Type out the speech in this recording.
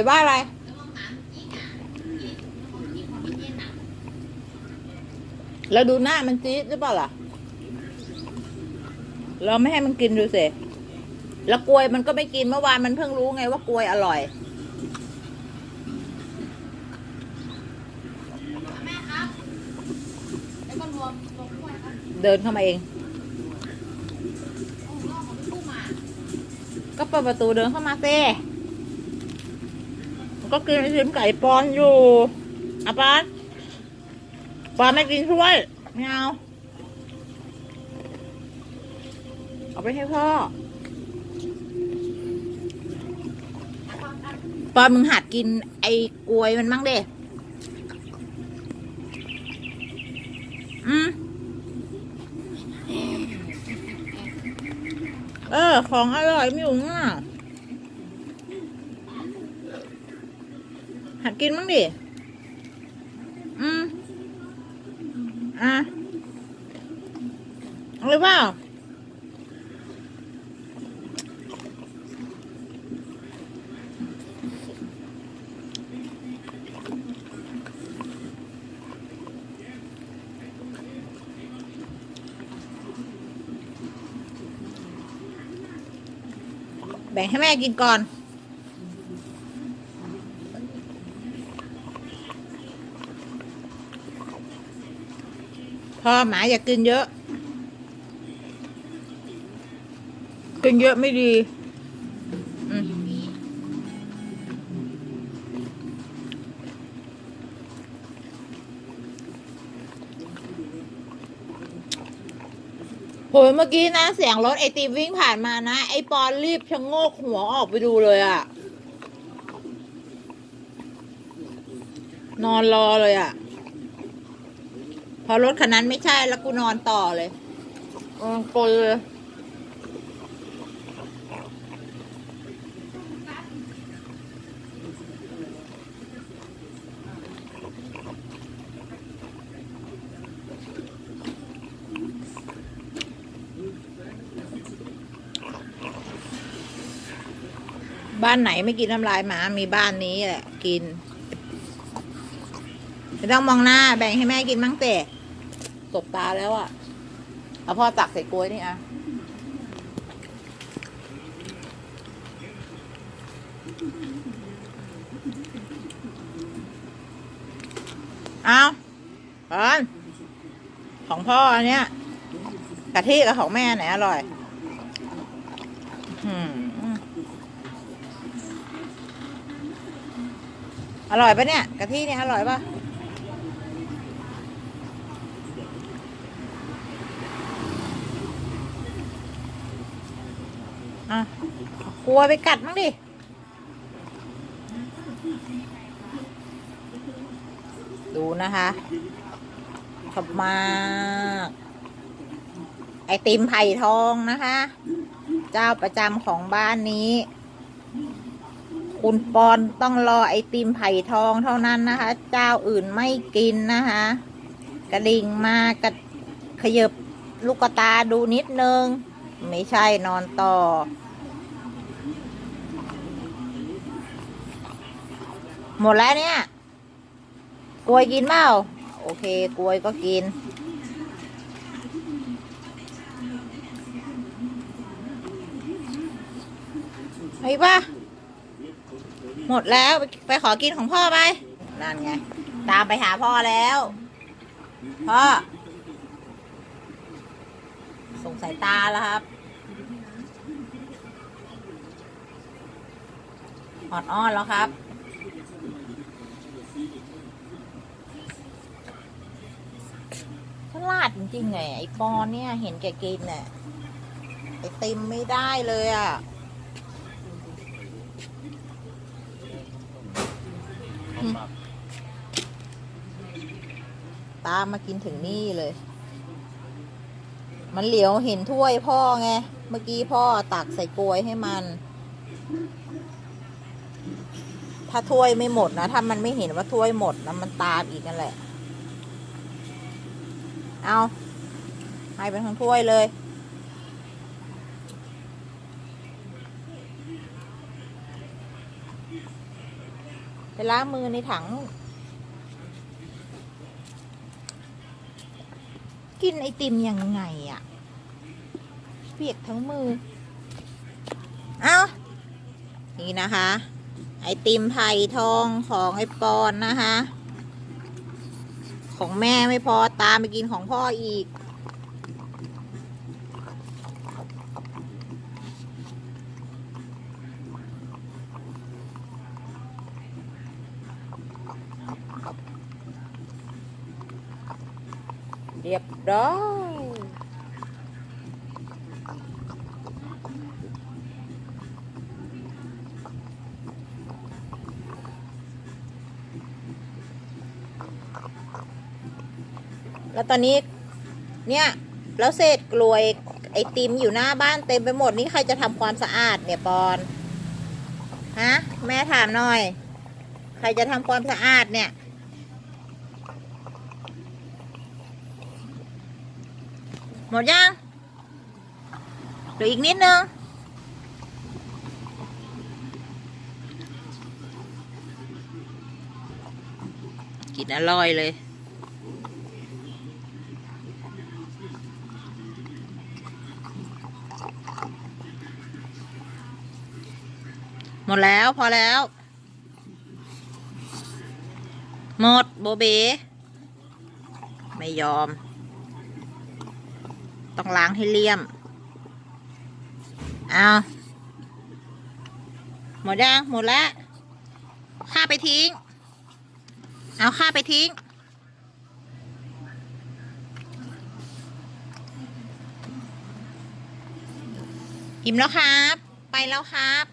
บว่าอะไรแล้วดูหน้ามันจี๊ดหรือเปล่าล่ะ เราไม่ให้มันกินดูสิแล้วกลวยมันก็ไม่กินเมื่อวานมันเพิ่งรู้ไงว่ากลวยอร่อยเดินเข้ามาเอง ก็เปิดประตูเดินเข้ามาสิมัน ก็กินไอติมไก่ปอนอยู่อะปอนปอนไม่กินช่วยไม่เอาเอาไปให้พ่อปอนมึงหัดกินไอ้กลวยมันมั่งเด้อืมเออ ของอร่อยไม่อยู่ง่ะหัด กินมั้งดิ อืม อะเอาเลยเปล่าแบ่งให้แม่กินก่อน พอหมาอย่ากกินเยอะ กินเยอะไม่ดี โหยเมื่อกี้นะ เสียงรถไอติมวิ่งผ่านมานะ ไอปอนรีบชะโงกหัวออกไปดูเลยอะนอนรอเลยอะ พอรถคันนั้นไม่ใช่แล้วกูนอนต่อเลยนอนกลนเลยบ้านไหนไม่กินน้ำลายหมา มีบ้านนี้แหละ กิน ไม่ต้องมองหน้า แบ่งให้แม่กินมั้งเตะ ตบตาแล้วอะ่ะเอาพ่อตักใส่กล้วยนี่อะเอาก่อนของพ่ออันเนี้ยกะทิกับของแม่ไหนอร่อยอืมอร่อยปะเนี่ยกะทิเนี่ยอร่อยปะ อะกลัวไปกัดมั้งดิดูนะคะขอบมาก ไอติมไผ่ทองนะคะ เจ้าประจำของบ้านนี้ คุณปอนต้องรอไอติมไผ่ทองเท่านั้นนะคะ เจ้าอื่นไม่กินนะคะ กระดิ่งมากระขยบลูกตาดูนิดนึง ไม่ใช่นอนต่อ หมดแล้วเนี่ยกล้วยกินเปล่าโอเคกล้วยก็กินไปปะหมดแล้วไปไปขอกินของพ่อไป นั่นไง ตามไปหาพ่อแล้ว พ่อ ส่งสายตาแล้วครับออดอ้อนแล้วครับ ลาดจริงๆไงไอ้ปอนเนี่ย เห็นแกกินเนี่ยไอติมไม่ได้เลยอะตามมากินถึงนี่เลย มันเหลียวเห็นถ้วยพ่อไง เมื่อกี้พ่อตักใส่กลวยให้มัน ถ้าถ้วยไม่หมดนะ ถ้ามันไม่เห็นว่าถ้วยหมดนะมันตามอีกนั่นแหละ เอาให้เป็นทั้งถ้วยเลย ไปล้างมือในถัง กินไอติมยังไงอะเปียกทั้งมือ เอานี่นะคะ ไอติมไผ่ทองของไอปอนนะคะ ของแม่ไม่พอตามไปกินของพ่ออีก เรียบร้อย แล้วตอนนี้ เนี่ยแล้วเศษกลวยไอติมอยู่หน้าบ้านเต็มไปหมดนี่ใครจะทำความสะอาดเนี่ยปอนฮะแม่ถามหน่อย ใครจะทำความสะอาดเนี่ย หมดยังเหลืออีกนิดนึงกินอร่อยเลย หมดแล้วพอแล้ว หมดโบเบ ไม่ยอม ต้องล้างให้เลี่ยม เอาหมดยังหมดแล้วข้าไปทิ้ง เอาข้าไปทิ้ง อิ่มแล้วครับ ไปแล้วครับ